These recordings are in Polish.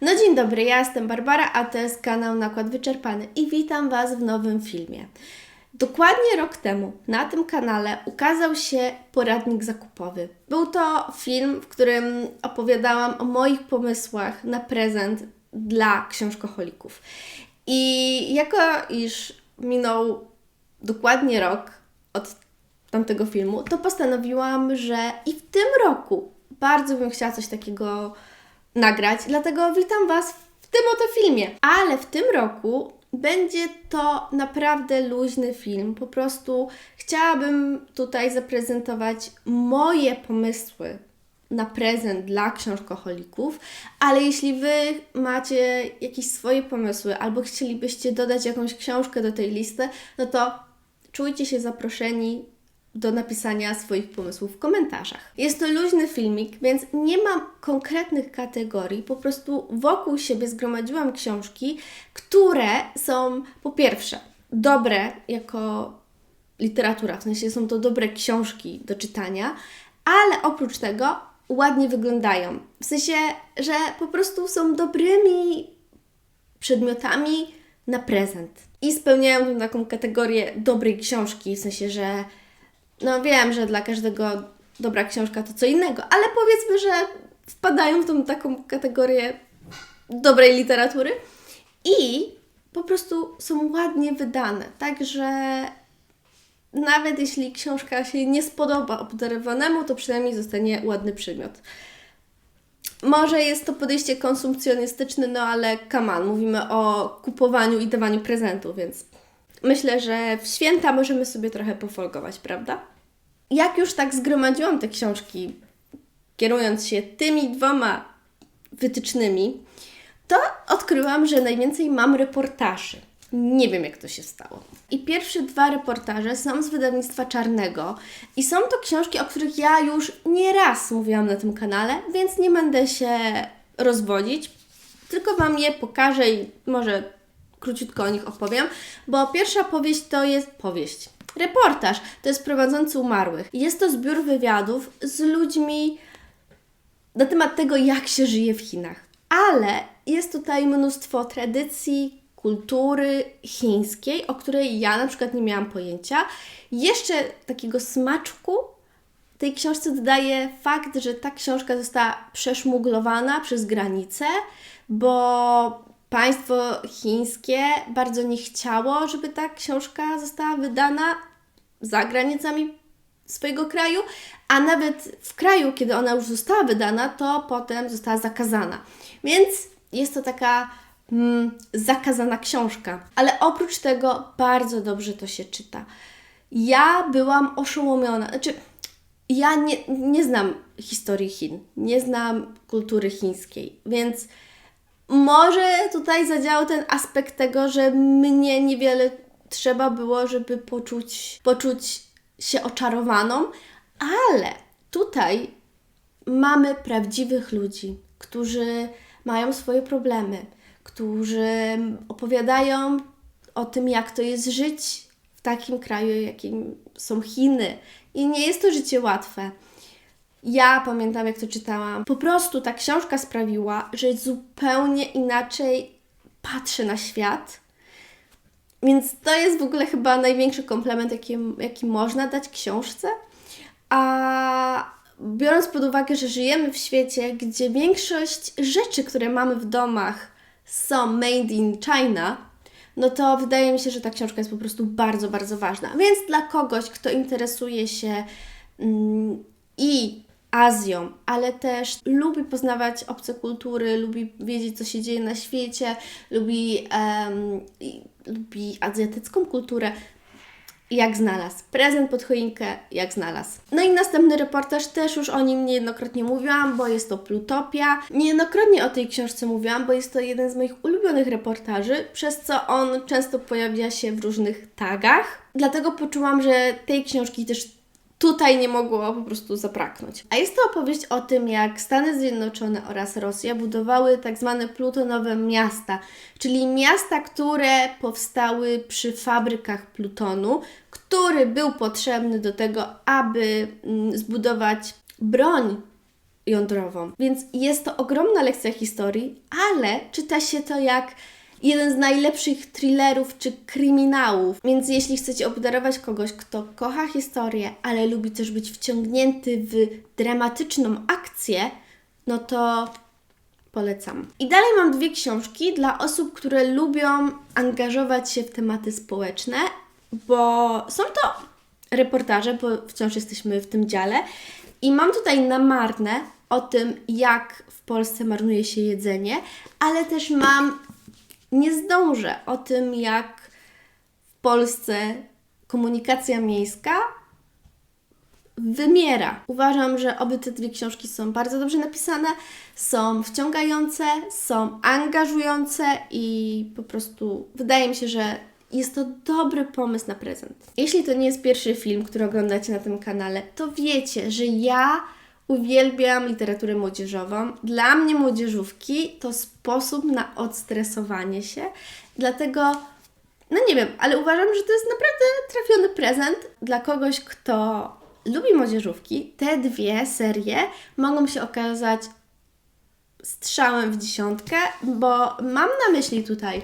No dzień dobry, ja jestem Barbara, a to jest kanał Nakład Wyczerpany i witam Was w nowym filmie. Dokładnie rok temu na tym kanale ukazał się poradnik zakupowy. Był to film, w którym opowiadałam o moich pomysłach na prezent dla książkoholików. I jako iż minął dokładnie rok od tamtego filmu, to postanowiłam, że i w tym roku bardzo bym chciała coś takiego nagrać, dlatego witam Was w tym oto filmie. Ale w tym roku będzie to naprawdę luźny film. Po prostu chciałabym tutaj zaprezentować moje pomysły na prezent dla książkoholików, ale jeśli Wy macie jakieś swoje pomysły albo chcielibyście dodać jakąś książkę do tej listy, no to czujcie się zaproszeni do napisania swoich pomysłów w komentarzach. Jest to luźny filmik, więc nie mam konkretnych kategorii, po prostu wokół siebie zgromadziłam książki, które są po pierwsze dobre jako literatura, w sensie są to dobre książki do czytania, ale oprócz tego ładnie wyglądają. W sensie, że po prostu są dobrymi przedmiotami na prezent. I spełniają tą taką kategorię dobrej książki, w sensie, że no wiem, że dla każdego dobra książka to co innego, ale powiedzmy, że wpadają w tą taką kategorię dobrej literatury i po prostu są ładnie wydane, także nawet jeśli książka się nie spodoba obdarowanemu, to przynajmniej zostanie ładny przedmiot. Może jest to podejście konsumpcjonistyczne, no ale on, mówimy o kupowaniu i dawaniu prezentu, więc myślę, że w święta możemy sobie trochę pofolgować, prawda? Jak już tak zgromadziłam te książki, kierując się tymi dwoma wytycznymi, to odkryłam, że najwięcej mam reportaży. Nie wiem, jak to się stało. I pierwsze dwa reportaże są z wydawnictwa Czarnego i są to książki, o których ja już nie raz mówiłam na tym kanale, więc nie będę się rozwodzić, tylko Wam je pokażę i może króciutko o nich opowiem, bo pierwsza powieść to jest powieść. Reportaż to jest prowadzący umarłych. Jest to zbiór wywiadów z ludźmi na temat tego, jak się żyje w Chinach. Ale jest tutaj mnóstwo tradycji, kultury chińskiej, o której ja na przykład nie miałam pojęcia. Jeszcze takiego smaczku tej książce dodaje fakt, że ta książka została przeszmuglowana przez granicę, bo państwo chińskie bardzo nie chciało, żeby ta książka została wydana za granicami swojego kraju, a nawet w kraju, kiedy ona już została wydana, to potem została zakazana. Więc jest to taka mm, zakazana książka. Ale oprócz tego bardzo dobrze to się czyta. Ja byłam oszołomiona. Znaczy, ja nie, nie znam historii Chin, nie znam kultury chińskiej, więc może tutaj zadziałał ten aspekt tego, że mnie niewiele trzeba było, żeby poczuć, poczuć się oczarowaną, ale tutaj mamy prawdziwych ludzi, którzy mają swoje problemy, którzy opowiadają o tym, jak to jest żyć w takim kraju, jakim są Chiny. I nie jest to życie łatwe. Ja pamiętam, jak to czytałam. Po prostu ta książka sprawiła, że zupełnie inaczej patrzę na świat. Więc to jest w ogóle chyba największy komplement, jaki, jaki można dać książce. A biorąc pod uwagę, że żyjemy w świecie, gdzie większość rzeczy, które mamy w domach, są made in China, no to wydaje mi się, że ta książka jest po prostu bardzo, bardzo ważna. Więc dla kogoś, kto interesuje się mm, i Azją, ale też lubi poznawać obce kultury, lubi wiedzieć, co się dzieje na świecie, lubi, um, lubi azjatycką kulturę. Jak znalazł. Prezent pod choinkę, jak znalazł. No i następny reportaż, też już o nim niejednokrotnie mówiłam, bo jest to Plutopia. Niejednokrotnie o tej książce mówiłam, bo jest to jeden z moich ulubionych reportaży, przez co on często pojawia się w różnych tagach. Dlatego poczułam, że tej książki też tutaj nie mogło po prostu zabraknąć. A jest to opowieść o tym, jak Stany Zjednoczone oraz Rosja budowały tak zwane plutonowe miasta, czyli miasta, które powstały przy fabrykach plutonu, który był potrzebny do tego, aby mm, zbudować broń jądrową. Więc jest to ogromna lekcja historii, ale czyta się to jak jeden z najlepszych thrillerów czy kryminałów. Więc jeśli chcecie obdarować kogoś, kto kocha historię, ale lubi też być wciągnięty w dramatyczną akcję, no to polecam. I dalej mam dwie książki dla osób, które lubią angażować się w tematy społeczne, bo są to reportaże, bo wciąż jesteśmy w tym dziale. I mam tutaj na marne o tym, jak w Polsce marnuje się jedzenie, ale też mam nie zdążę o tym, jak w Polsce komunikacja miejska wymiera. Uważam, że obie te dwie książki są bardzo dobrze napisane, są wciągające, są angażujące i po prostu wydaje mi się, że jest to dobry pomysł na prezent. Jeśli to nie jest pierwszy film, który oglądacie na tym kanale, to wiecie, że ja uwielbiam literaturę młodzieżową. Dla mnie młodzieżówki to sposób na odstresowanie się, dlatego no nie wiem, ale uważam, że to jest naprawdę trafiony prezent dla kogoś, kto lubi młodzieżówki. Te dwie serie mogą się okazać strzałem w dziesiątkę, bo mam na myśli tutaj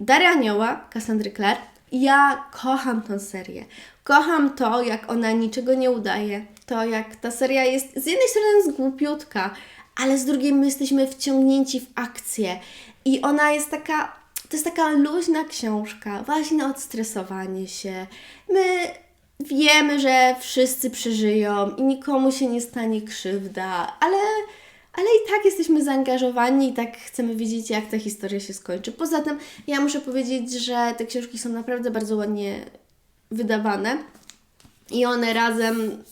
Daria Anioła, Cassandry Clare. Ja kocham tę serię. Kocham to, jak ona niczego nie udaje. To, jak ta seria jest z jednej strony zgłupiutka, ale z drugiej my jesteśmy wciągnięci w akcję. I ona jest taka, to jest taka luźna książka, właśnie na odstresowanie się. My wiemy, że wszyscy przeżyją i nikomu się nie stanie krzywda, ale, ale i tak jesteśmy zaangażowani i tak chcemy wiedzieć, jak ta historia się skończy. Poza tym, ja muszę powiedzieć, że te książki są naprawdę bardzo ładnie wydawane i one razem,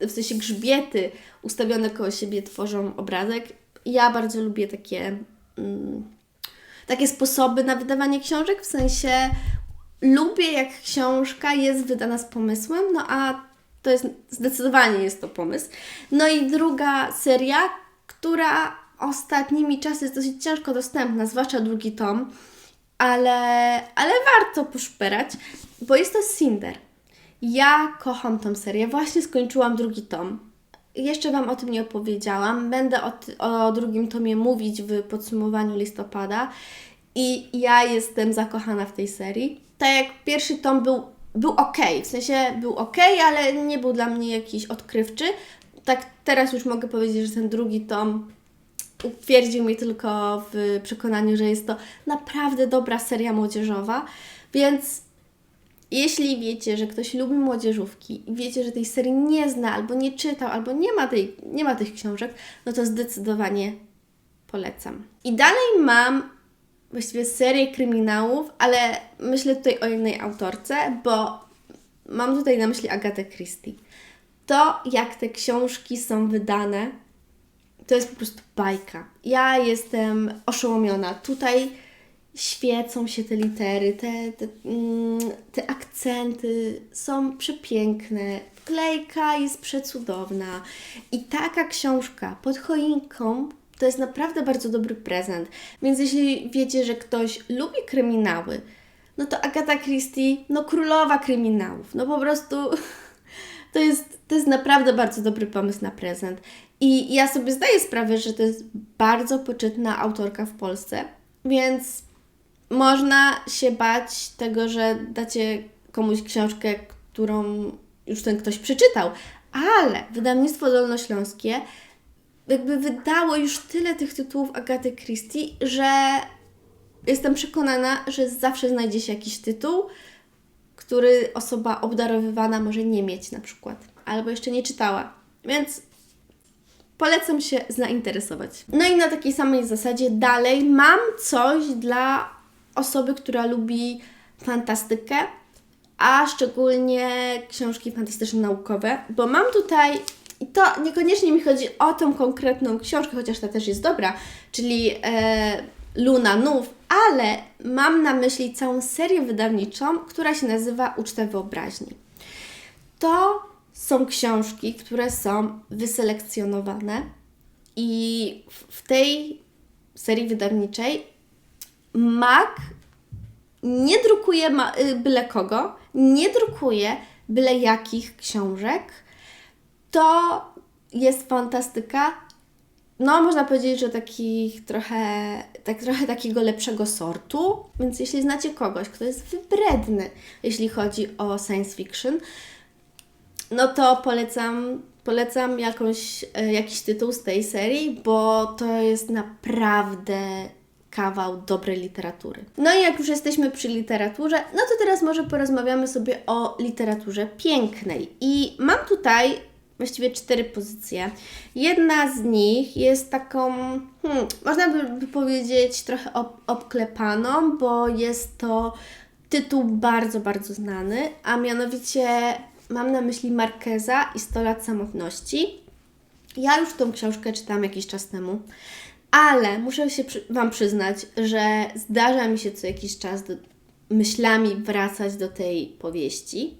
w sensie grzbiety ustawione koło siebie tworzą obrazek. Ja bardzo lubię takie, mm, takie sposoby na wydawanie książek, w sensie lubię jak książka jest wydana z pomysłem, no a to jest zdecydowanie jest to pomysł. No i druga seria, która ostatnimi czasy jest dosyć ciężko dostępna, zwłaszcza drugi tom, ale, ale warto poszperać, bo jest to Cinder. Ja kocham tą serię, właśnie skończyłam drugi tom. Jeszcze Wam o tym nie opowiedziałam. Będę o, o drugim tomie mówić w podsumowaniu listopada. I ja jestem zakochana w tej serii. Tak jak pierwszy tom był, był ok, w sensie był ok, ale nie był dla mnie jakiś odkrywczy. Tak teraz już mogę powiedzieć, że ten drugi tom utwierdził mnie tylko w przekonaniu, że jest to naprawdę dobra seria młodzieżowa. Więc jeśli wiecie, że ktoś lubi młodzieżówki i wiecie, że tej serii nie zna, albo nie czytał, albo nie ma, tej, nie ma tych książek, no to zdecydowanie polecam. I dalej mam właściwie serię kryminałów, ale myślę tutaj o innej autorce, bo mam tutaj na myśli Agatę Christie. To, jak te książki są wydane, to jest po prostu bajka. Ja jestem oszołomiona. Tutaj świecą się te litery, te, te, mm, te akcenty są przepiękne. Wklejka jest przecudowna. I taka książka pod choinką to jest naprawdę bardzo dobry prezent. Więc jeśli wiecie, że ktoś lubi kryminały, no to Agatha Christie, no królowa kryminałów. No po prostu to jest, to jest naprawdę bardzo dobry pomysł na prezent. I ja sobie zdaję sprawę, że to jest bardzo poczytna autorka w Polsce, więc można się bać tego, że dacie komuś książkę, którą już ten ktoś przeczytał, ale wydawnictwo dolnośląskie jakby wydało już tyle tych tytułów Agaty Christie, że jestem przekonana, że zawsze znajdzie się jakiś tytuł, który osoba obdarowywana może nie mieć na przykład, albo jeszcze nie czytała. Więc polecam się zainteresować. No i na takiej samej zasadzie dalej mam coś dla osoby, która lubi fantastykę, a szczególnie książki fantastyczno-naukowe, bo mam tutaj, i to niekoniecznie mi chodzi o tą konkretną książkę, chociaż ta też jest dobra, czyli e, Luna Nów, ale mam na myśli całą serię wydawniczą, która się nazywa Uczta Wyobraźni. To są książki, które są wyselekcjonowane i w- tej serii wydawniczej Mac nie drukuje ma, y, byle kogo, nie drukuje byle jakich książek. To jest fantastyka. No, można powiedzieć, że takich trochę, tak, trochę takiego lepszego sortu. Więc jeśli znacie kogoś, kto jest wybredny, jeśli chodzi o science fiction, no to polecam, polecam jakąś, e, jakiś tytuł z tej serii, bo to jest naprawdę kawał dobrej literatury. No i jak już jesteśmy przy literaturze, no to teraz może porozmawiamy sobie o literaturze pięknej. I mam tutaj właściwie cztery pozycje. Jedna z nich jest taką, hmm, można by powiedzieć, trochę ob obklepaną, bo jest to tytuł bardzo, bardzo znany, a mianowicie mam na myśli Markeza i 100 lat samotności. Ja już tą książkę czytałam jakiś czas temu, ale muszę się przy Wam przyznać, że zdarza mi się co jakiś czas do, myślami wracać do tej powieści.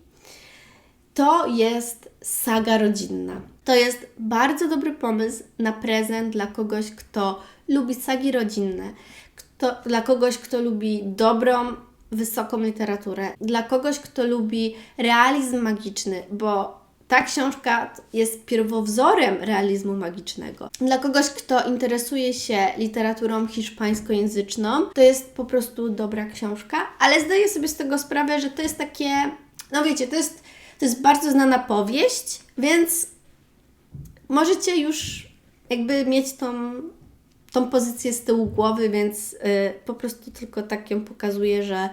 To jest saga rodzinna. To jest bardzo dobry pomysł na prezent dla kogoś, kto lubi sagi rodzinne, kto, dla kogoś, kto lubi dobrą, wysoką literaturę, dla kogoś, kto lubi realizm magiczny, bo ta książka jest pierwowzorem realizmu magicznego. Dla kogoś, kto interesuje się literaturą hiszpańskojęzyczną, to jest po prostu dobra książka, ale zdaję sobie z tego sprawę, że to jest takie, no wiecie, to jest, to jest bardzo znana powieść, więc możecie już jakby mieć tą, tą pozycję z tyłu głowy, więc yy, po prostu tylko tak ją pokazuję, że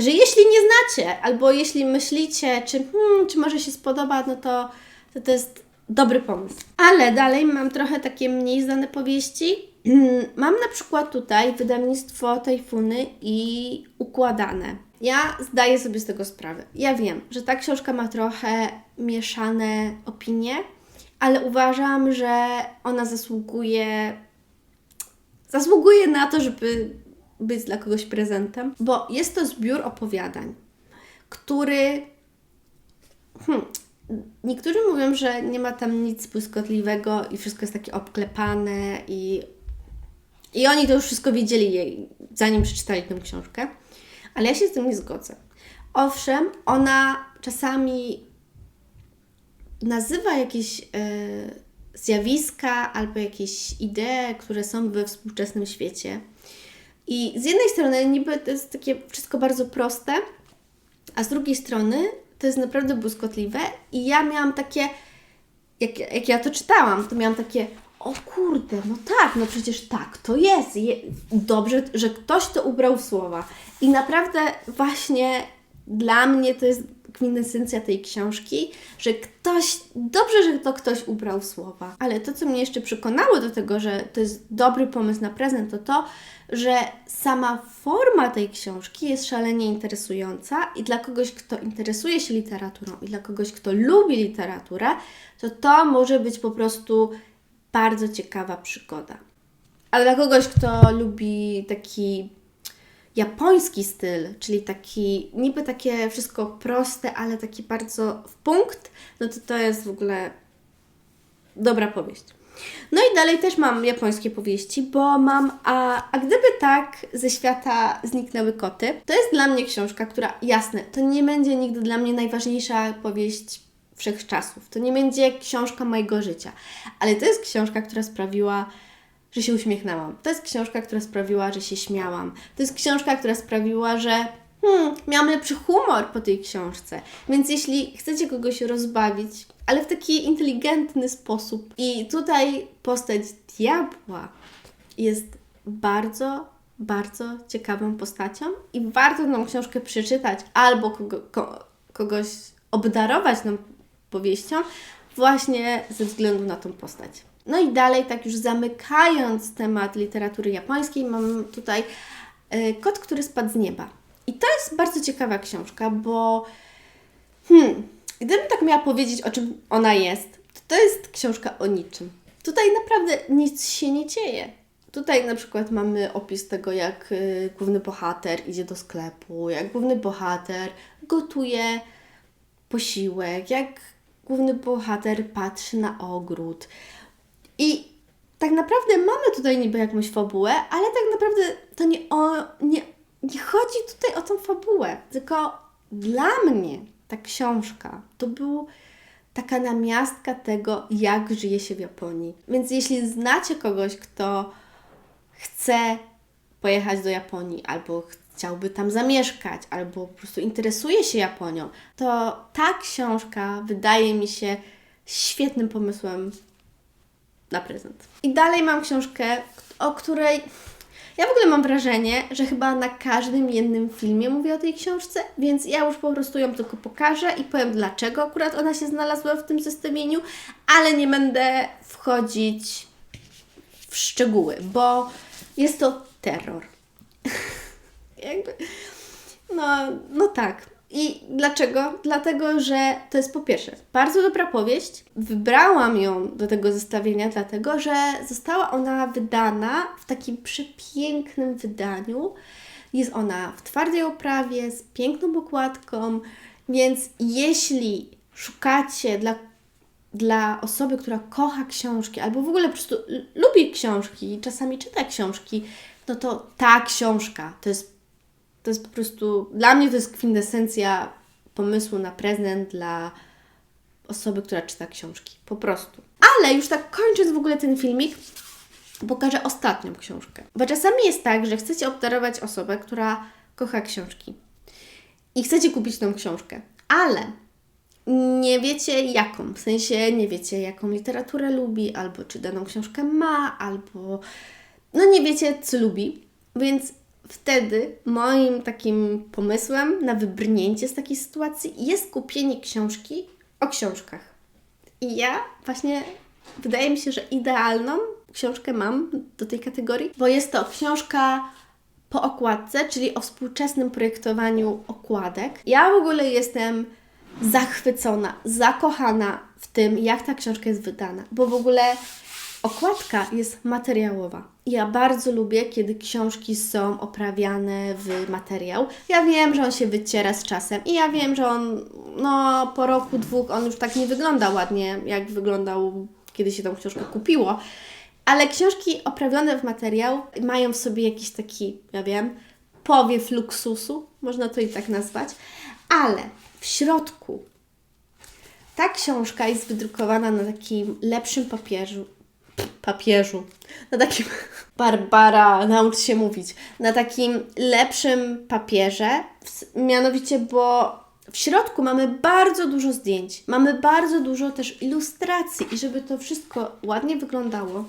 że jeśli nie znacie, albo jeśli myślicie, czy, hmm, czy może się spodoba, no to, to to jest dobry pomysł. Ale dalej mam trochę takie mniej znane powieści. Mam na przykład tutaj wydawnictwo Tajfuny i Układane. Ja zdaję sobie z tego sprawę. Ja wiem, że ta książka ma trochę mieszane opinie, ale uważam, że ona zasługuje zasługuje na to, żeby być dla kogoś prezentem, bo jest to zbiór opowiadań, który. Hmm, niektórzy mówią, że nie ma tam nic błyskotliwego i wszystko jest takie obklepane i. I oni to już wszystko wiedzieli, zanim przeczytali tę książkę, ale ja się z tym nie zgodzę. Owszem, ona czasami nazywa jakieś. Yy, zjawiska albo jakieś idee, które są we współczesnym świecie, i z jednej strony niby to jest takie wszystko bardzo proste, a z drugiej strony to jest naprawdę błyskotliwe i ja miałam takie, jak, jak ja to czytałam, to miałam takie, o kurde, no tak, no przecież tak, to jest. Je, dobrze, że ktoś to ubrał w słowa. I naprawdę właśnie dla mnie to jest kwintesencja tej książki, że ktoś, dobrze, że to ktoś ubrał słowa. Ale to, co mnie jeszcze przekonało do tego, że to jest dobry pomysł na prezent, to to, że sama forma tej książki jest szalenie interesująca i dla kogoś, kto interesuje się literaturą i dla kogoś, kto lubi literaturę, to to może być po prostu bardzo ciekawa przygoda. A dla kogoś, kto lubi taki japoński styl, czyli taki niby takie wszystko proste, ale taki bardzo w punkt, no to to jest w ogóle dobra powieść. No i dalej też mam japońskie powieści, bo mam A, a gdyby tak ze świata zniknęły koty, to jest dla mnie książka, która jasne, to nie będzie nigdy dla mnie najważniejsza powieść wszechczasów. To nie będzie książka mojego życia, ale to jest książka, która sprawiła że się uśmiechnęłam. To jest książka, która sprawiła, że się śmiałam. To jest książka, która sprawiła, że hmm, miałam lepszy humor po tej książce. Więc jeśli chcecie kogoś rozbawić, ale w taki inteligentny sposób, i tutaj postać diabła jest bardzo, bardzo ciekawą postacią i warto tą książkę przeczytać albo kogo, ko, kogoś obdarować tą powieścią właśnie ze względu na tą postać. No i dalej, tak już zamykając temat literatury japońskiej, mam tutaj y, Kot, który spadł z nieba. I to jest bardzo ciekawa książka, bo hmm, gdybym tak miała powiedzieć, o czym ona jest, to to jest książka o niczym. Tutaj naprawdę nic się nie dzieje. Tutaj na przykład mamy opis tego, jak y, główny bohater idzie do sklepu, jak główny bohater gotuje posiłek, jak główny bohater patrzy na ogród. I tak naprawdę mamy tutaj niby jakąś fabułę, ale tak naprawdę to nie, o, nie, nie chodzi tutaj o tą fabułę, tylko dla mnie ta książka to był taka namiastka tego, jak żyje się w Japonii. Więc jeśli znacie kogoś, kto chce pojechać do Japonii, albo chciałby tam zamieszkać, albo po prostu interesuje się Japonią, to ta książka wydaje mi się świetnym pomysłem na prezent. I dalej mam książkę, o której ja w ogóle mam wrażenie, że chyba na każdym jednym filmie mówię o tej książce, więc ja już po prostu ją tylko pokażę i powiem dlaczego akurat ona się znalazła w tym zestawieniu, ale nie będę wchodzić w szczegóły, bo jest to terror. Jakby, no, no tak. I dlaczego? Dlatego, że to jest po pierwsze bardzo dobra powieść. Wybrałam ją do tego zestawienia, dlatego że została ona wydana w takim przepięknym wydaniu. Jest ona w twardej oprawie, z piękną okładką, więc jeśli szukacie dla, dla osoby, która kocha książki, albo w ogóle po prostu lubi książki czasami czyta książki, no to ta książka to jest to jest po prostu, dla mnie to jest kwintesencja pomysłu na prezent dla osoby, która czyta książki. Po prostu. Ale już tak kończąc w ogóle ten filmik, pokażę ostatnią książkę. Bo czasami jest tak, że chcecie obdarować osobę, która kocha książki. I chcecie kupić tą książkę, ale nie wiecie jaką. W sensie nie wiecie, jaką literaturę lubi, albo czy daną książkę ma, albo no nie wiecie, co lubi. Więc wtedy moim takim pomysłem na wybrnięcie z takiej sytuacji jest kupienie książki o książkach. I ja właśnie wydaje mi się, że idealną książkę mam do tej kategorii, bo jest to książka po okładce, czyli o współczesnym projektowaniu okładek. Ja w ogóle jestem zachwycona, zakochana w tym, jak ta książka jest wydana, bo w ogóle okładka jest materiałowa. Ja bardzo lubię, kiedy książki są oprawiane w materiał. Ja wiem, że on się wyciera z czasem i ja wiem, że on no, po roku, dwóch on już tak nie wygląda ładnie, jak wyglądał, kiedy się tą książkę kupiło. Ale książki oprawione w materiał mają w sobie jakiś taki, ja wiem, powiew luksusu, można to i tak nazwać, ale w środku ta książka jest wydrukowana na takim lepszym papierzu, papieżu, na takim, Barbara, naucz się mówić, na takim lepszym papierze, mianowicie, bo w środku mamy bardzo dużo zdjęć, mamy bardzo dużo też ilustracji. I żeby to wszystko ładnie wyglądało,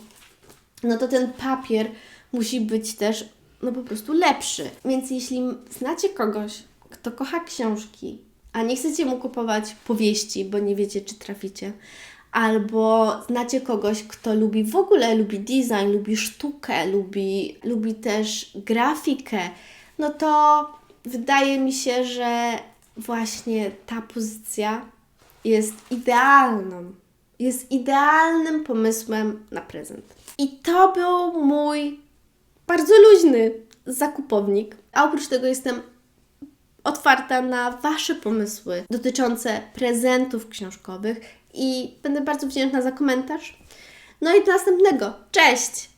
no to ten papier musi być też, no po prostu lepszy. Więc jeśli znacie kogoś, kto kocha książki, a nie chcecie mu kupować powieści, bo nie wiecie, czy traficie, albo znacie kogoś, kto lubi w ogóle, lubi design, lubi sztukę, lubi, lubi też grafikę, no to wydaje mi się, że właśnie ta pozycja jest idealną. Jest idealnym pomysłem na prezent. I to był mój bardzo luźny zakupownik. A oprócz tego jestem otwarta na Wasze pomysły dotyczące prezentów książkowych i będę bardzo wdzięczna za komentarz. No i do następnego. Cześć!